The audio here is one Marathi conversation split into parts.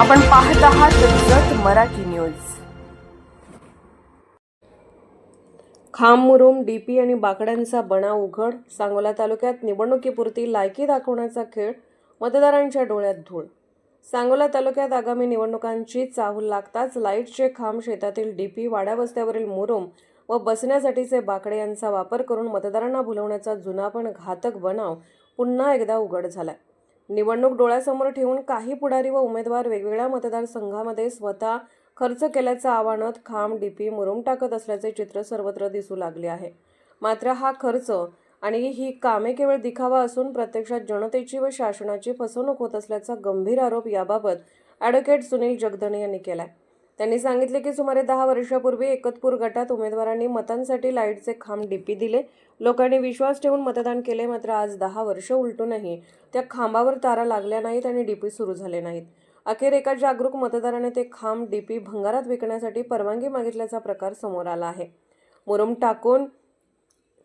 आपण पाहत आहात जत मराठी न्यूज. खांब मुरुम डीपी आणि बाकड्यांचा बणा उघड. सांगोला तालुक्यात निवडणुकीपुरती लायकी दाखवण्याचा खेळ मतदारांच्या डोळ्यात धूळ. सांगोला तालुक्यात आगामी निवडणुकांची चाहूल लागताच लाईटचे खांब शेतातील डीपी पी वाड्यावस्त्यावरील मुरुम व बसण्यासाठीचे बाकडे यांचा वापर करून मतदारांना भुलवण्याचा जुना पण घातक बनाव पुन्हा एकदा उघड झालाय. निवडणूक डोळ्यासमोर ठेवून काही पुढारी व उमेदवार वेगवेगळ्या मतदारसंघामध्ये स्वतः खर्च केल्याचं आव्हानात खांब डीपी मुरुम टाकत असल्याचे चित्र सर्वत्र दिसू लागले आहे. मात्र हा खर्च आणि ही कामे केवळ दिखावा असून प्रत्यक्षात जनतेची व शासनाची फसवणूक होत असल्याचा गंभीर आरोप याबाबत ॲडव्होकेट सुनील जगदणे यांनी केलाय. त्यांनी सांगितले की सुमारे दहा वर्षापूर्वी एकतपूर गटात उमेदवारांनी मतांसाठी लाईटचे खांब डीपी दिले. लोकांनी विश्वास ठेवून मतदान केले मात्र आज दहा वर्ष उलटूनही त्या खांबावर तारा लागल्या नाहीत आणि डीपी सुरू झाले नाहीत. अखेर एका जागरूक मतदाराने ते खांब डीपी भंगारात विकण्यासाठी परवानगी मागितल्याचा प्रकार समोर आला आहे. मुरुम टाकून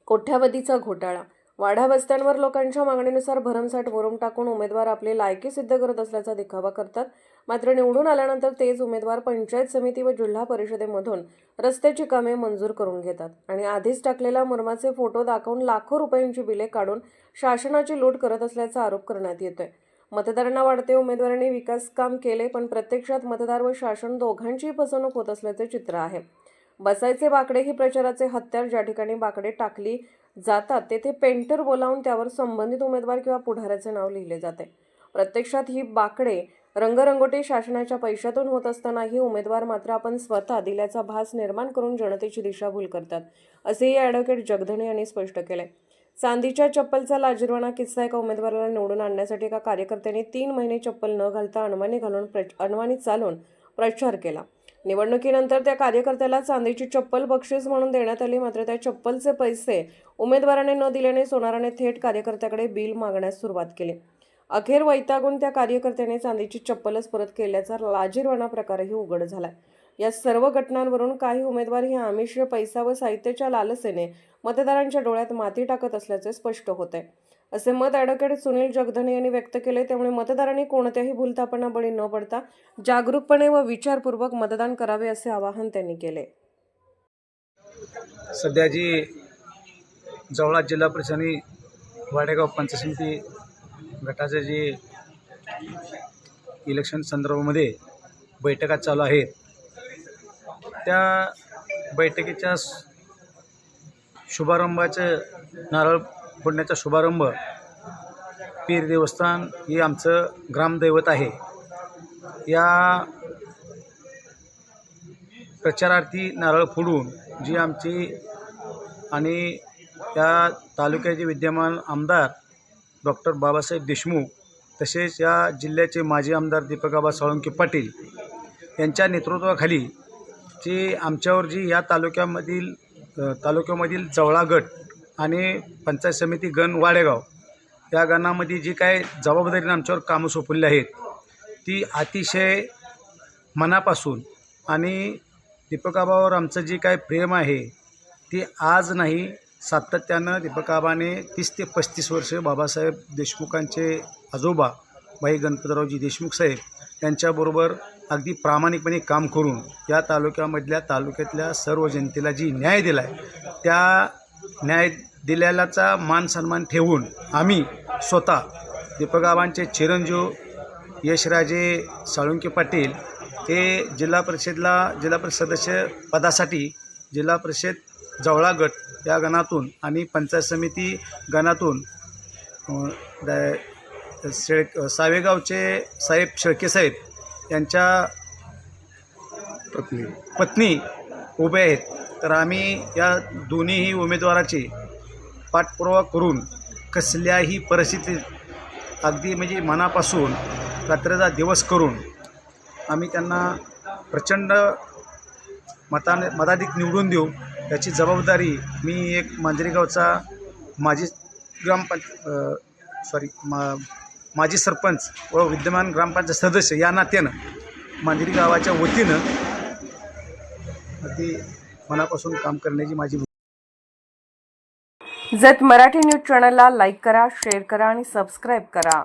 कोठ्यावधीचा घोटाळा. वाढा वस्त्यांवर लोकांच्या मागणीनुसार भरमसाठ मुरुम टाकून उमेदवार आपली लायकी सिद्ध करत असल्याचा दिखावा करतात. मात्र निवडून आल्यानंतर तेच उमेदवार पंचायत समिती व जिल्हा परिषदेमधून रस्त्याची कामे मंजूर करून घेतात. आणि आधीच टाकलेल्या मुरमाचे फोटो दाखवून लाखो रुपयांची बिले काढून शासनाची लूट करत असल्याचा आरोप करण्यात येतोय. मतदारांना वाढते उमेदवारांनी विकास काम केले पण प्रत्यक्षात मतदार व शासन दोघांचीही फसवणूक होत असल्याचे चित्र आहे. बसायचे बाकडे ही प्रचाराचे हत्यार ज्या ठिकाणी बाकडे टाकली जातात तेथे पेंटर बोलावून त्यावर संबंधित उमेदवार किंवा पुढाऱ्याचे नाव लिहिले जाते. प्रत्यक्षात ही बाकडे रंगरंगोटी शासनाच्या पैशातून होत असतानाही उमेदवार मात्र आपण स्वतः दिल्याचा भास निर्माण करून जनतेची दिशाभूल करतात असेही ॲडव्होकेट जगधणे यांनी स्पष्ट केले चांदीच्या चप्पलचा लाजिरवाणा किस्सा एका उमेदवाराला निवडून आणण्यासाठी एका कार्यकर्त्यांनी तीन महिने चप्पल न घालता अणवाणी घालून प्रच अणवाणी चालून प्रचार केला. निवडणुकीनंतर त्या कार्यकर्त्याला चांदीची चप्पल बक्षीस म्हणून देण्यात आली मात्र त्या चप्पलचे पैसे उमेदवाराने न दिल्याने सोनाराने थेट कार्यकर्त्याकडे बिल मागण्यास सुरुवात केली. अखेर वैतागून त्या कार्यकर्त्याने चांदीची चप्पलच परत केल्याचा लाजीरवाणा प्रकारही उघड झालाय. या सर्व घटनांवरून काही उमेदवार हे आमिष पैसा व साहित्याच्या लालसेने मतदारांच्या डोळ्यात माती टाकत असल्याचे स्पष्ट होते असे मत ॲडव्होकेट सुनील जगधने यांनी व्यक्त केले त्यामुळे मतदारांनी कोणत्याही भूलथापांना बळी न पडता जागरूकपणे व विचारपूर्वक मतदान करावे असे आवाहन त्यांनी केले सध्या जी जवळात जिल्हा परिषद वाडेगाव पंचायत समिती गटाचे जे इलेक्शन संदर्भामध्ये बैठका चालू आहेत त्या बैठकीच्या शुभारंभाचं नारळ फोडण्याचा शुभारंभ पीर देवस्थान हे आमचं ग्रामदैवत आहे. या प्रचारार्थी नारळ फोडून जी आमची आणि त्या तालुक्याचे विद्यमान आमदार डॉक्टर बाबासाहेब देशमुख तसेच या जिल्ह्याचे माजी आमदार दीपकाबा साळुंके पाटील यांच्या नेतृत्वाखाली जी आमच्यावर जी या तालुक्यामधील तालुक्यामधील जवळा गट आणि पंचायत समिती गण वाडेगाव या गणामध्ये जी काय जबाबदारीनं आमच्यावर कामं सोपवली आहेत ती अतिशय मनापासून आणि दीपकाबावर आमचं जे काय प्रेम आहे ती आज नाही सातत्यानं दीपकाबाने तीस ते पस्तीस वर्ष बाबासाहेब देशमुखांचे आजोबा भाई गणपतरावजी देशमुख साहेब यांच्याबरोबर अगदी प्रामाणिकपणे काम करून या तालुक्यामधल्या तालुक्यातल्या सर्व जनतेला जी न्याय दिला आहे त्या न्याय दिलेल्याचा मान सन्मान ठेवून आम्ही स्वतः दीपकाबांचे चिरंजीव यशराजे साळुंके पाटील ते जिल्हा परिषदला जिल्हा परिषद सदस्य पदासाठी जिल्हा परिषद जवळा गट या गणातून आणि पंचायत समिती गणातून शेळ सावेगावचे साहेब शेळके साहेब यांच्या पत्नी. पत्नी उभे आहेत. तर आम्ही या दोन्हीही उमेदवाराची पाठपुरावा करून कसल्याही परिस्थितीत अगदी म्हणजे मनापासून रात्रीचा दिवस करून आम्ही त्यांना प्रचंड मताने मताधिक निवडून देऊ. याची जबाबदारी मी एक मांजरेगावचा माजी ग्रामपंच सॉरी मा माजी सरपंच व विद्यमान ग्रामपंचायत सदस्य या नात्यानं मांजरी गावाच्या वतीनं अगदी मनापासून काम करण्याची माझी जत मराठी न्यूज चॅनलला लाईक करा शेअर करा आणि सबस्क्राईब करा.